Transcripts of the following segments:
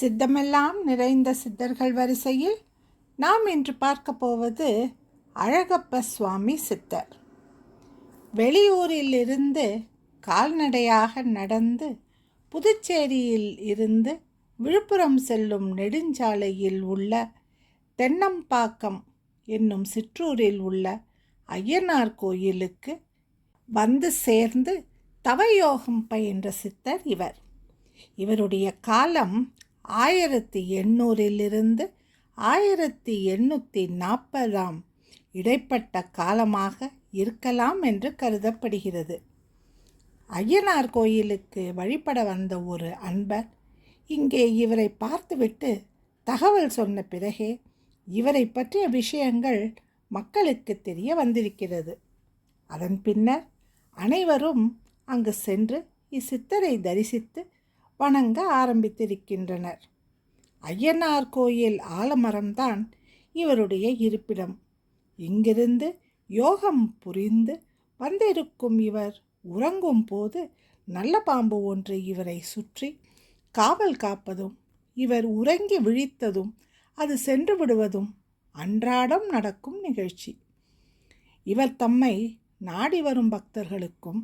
சித்தமெல்லாம் நிறைந்த சித்தர்கள் வரிசையில் நாம் இன்று பார்க்க போவது அழகப்ப சுவாமி சித்தர். வெளியூரில் இருந்து கால்நடையாக நடந்து புதுச்சேரியில் இருந்து விழுப்புரம் செல்லும் நெடுஞ்சாலையில் உள்ள தென்னம்பாக்கம் என்னும் சிற்றூரில் உள்ள ஐயனார் கோயிலுக்கு வந்து சேர்ந்து தவயோகம் பயின்ற சித்தர் இவர். இவருடைய காலம் ஆயிரத்தி எண்ணூறிலிருந்து ஆயிரத்தி எண்ணூற்றி நாற்பதாம் இடைப்பட்ட காலமாக இருக்கலாம் என்று கருதப்படுகிறது. ஐயனார் கோயிலுக்கு வழிபட வந்த ஒரு அன்பர் இங்கே இவரை பார்த்துவிட்டு தகவல் சொன்ன பிறகே இவரை பற்றிய விஷயங்கள் மக்களுக்கு தெரிய வந்திருக்கிறது. அதன் பின்னர் அனைவரும் அங்கு சென்று இச்சித்தரை தரிசித்து வணங்க ஆரம்பித்திருக்கின்றனர். ஐயனார் கோயில் ஆலமரம்தான் இவருடைய இருப்பிடம். இங்கிருந்து யோகம் புரிந்து வந்திருக்கும் இவர் உறங்கும் போது நல்ல பாம்பு ஒன்று இவரை சுற்றி காவல் காப்பதும் இவர் உறங்கி விழித்ததும் அது சென்று விடுவதும் அன்றாடம் நடக்கும் நிகழ்ச்சி. இவர் தம்மை நாடி வரும் பக்தர்களுக்கும்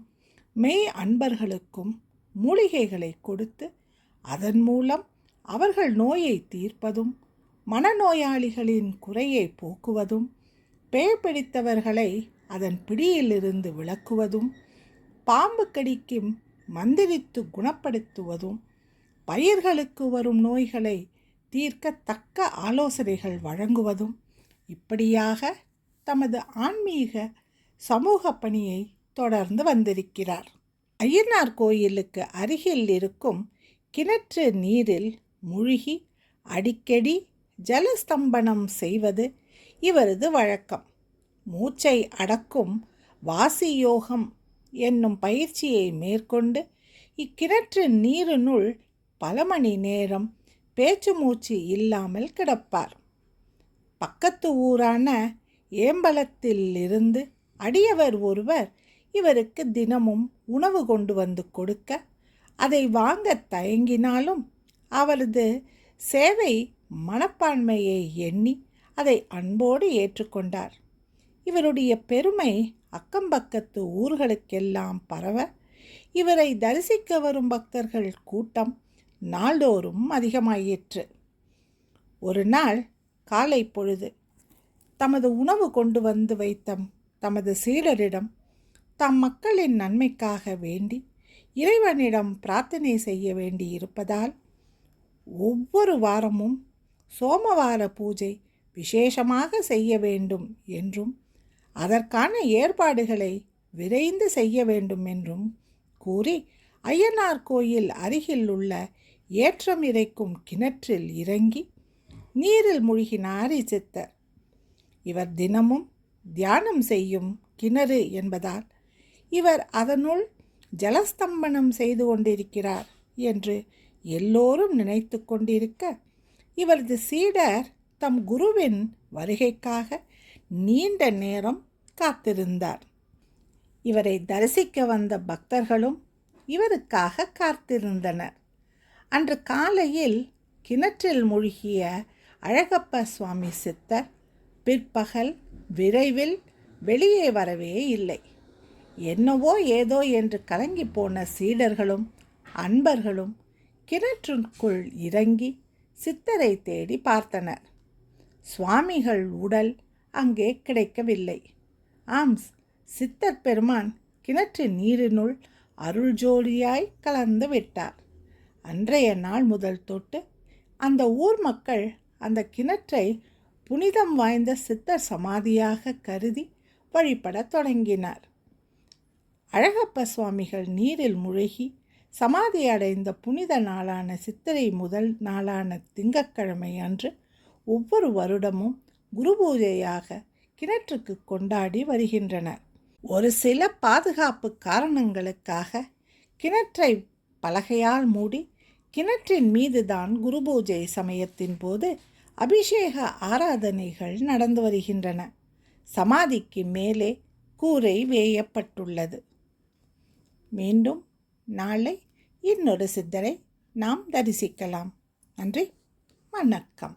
மெய் அன்பர்களுக்கும் மூலிகைகளை கொடுத்து அதன் மூலம் அவர்கள் நோயை தீர்ப்பதும் மனநோயாளிகளின் குறையை போக்குவதும் பேய் பிடித்தவர்களை அதன் பிடியிலிருந்து விளக்குவதும் பாம்பு கடிக்கும் மந்திரித்து குணப்படுத்துவதும் பயிர்களுக்கு வரும் நோய்களை தீர்க்க தக்க ஆலோசனைகள் வழங்குவதும் இப்படியாக தமது ஆன்மீக சமூக பணியை தொடர்ந்து வந்திருக்கிறார். அய்யனார் கோயிலுக்கு அருகில் இருக்கும் கிணற்று நீரில் மூழ்கி அடிக்கடி ஜலஸ்தம்பனம் செய்வது இவரது வழக்கம். மூச்சை அடக்கும் வாசி யோகம் என்னும் பயிற்சியை மேற்கொண்டு இக்கிணற்று நீரினுள் பல மணி நேரம் பேச்சு மூச்சு இல்லாமல் கிடப்பார். பக்கத்து ஊரான ஏம்பலத்தில் இருந்து அடியவர் ஒருவர் இவருக்கு தினமும் உணவு கொண்டு வந்து கொடுக்க அதை வாங்க தயங்கினாலும் அவரது சேவை மனப்பான்மையை எண்ணி அதை அன்போடு ஏற்றுக்கொண்டார். இவருடைய பெருமை அக்கம்பக்கத்து ஊர்களுக்கெல்லாம் பரவ இவரை தரிசிக்க வரும் பக்தர்கள் கூட்டம் நாள்தோறும் அதிகமாயிற்று. ஒரு நாள் காலை பொழுது தமது உணவு கொண்டு வந்து வைத்த தமது சீடரிடம் தம் மக்களின் நன்மைக்காக வேண்டி இறைவனிடம் பிரார்த்தனை செய்ய வேண்டி இருப்பதால் ஒவ்வொரு வாரமும் சோமவார பூஜை விசேஷமாக செய்ய வேண்டும் என்றும் அதற்கான ஏற்பாடுகளை விரைந்து செய்ய வேண்டும் என்றும் கூறி ஐயனார் கோயில் அருகில் உள்ள ஏற்றம் இறைக்கும் கிணற்றில் இறங்கி நீரில் மூழ்கினார் சித்தர். இவர் தினமும் தியானம் செய்யும் கிணறு என்பதால் இவர் அதனுள் ஜலஸ்தம்பனம் செய்து கொண்டிருக்கிறார் என்று எல்லோரும் நினைத்து கொண்டிருக்க இவரது சீடர் தம் குருவின் வருகைக்காக நீண்ட நேரம் காத்திருந்தார். இவரை தரிசிக்க வந்த பக்தர்களும் இவருக்காக காத்திருந்தனர். அன்று காலையில் கிணற்றில் மூழ்கிய அழகப்ப சுவாமி சித்தர் பிற்பகல் விரைவில் வெளியே வரவே இல்லை. என்னவோ ஏதோ என்று கலங்கி போன சீடர்களும் அன்பர்களும் கிணற்றுக்குள் இறங்கி சித்தரை தேடி பார்த்தனர். சுவாமிகள் உடல் அங்கே கிடைக்கவில்லை. ஆம் சித்தர் பெருமான் கிணற்று நீரினுள் அருள் ஜோடியாய் கலந்து விட்டார். அன்றைய நாள் முதல் தொட்டு அந்த ஊர் மக்கள் அந்த கிணற்றை புனிதம் வாய்ந்த சித்தர் சமாதியாக கருதி வழிபடத் தொடங்கினார். அழகப்ப சுவாமிகள் நீரில் முழுகி சமாதி அடைந்த புனித நாளான சித்திரை முதல் நாளான திங்கட்கிழமை அன்று ஒவ்வொரு வருடமும் குரு பூஜையாக கிணற்றுக்கு கொண்டாடி வருகின்றனர். ஒரு சில பாதுகாப்பு காரணங்களுக்காக கிணற்றை பலகையால் மூடி கிணற்றின் மீதுதான் குரு பூஜை சமயத்தின் போது அபிஷேக ஆராதனைகள் நடந்து வருகின்றன. சமாதிக்கு மேலே கூரை வேயப்பட்டுள்ளது. மீண்டும் நாளை இன்னொரு சித்தரை நாம் தரிசிக்கலாம். நன்றி. வணக்கம்.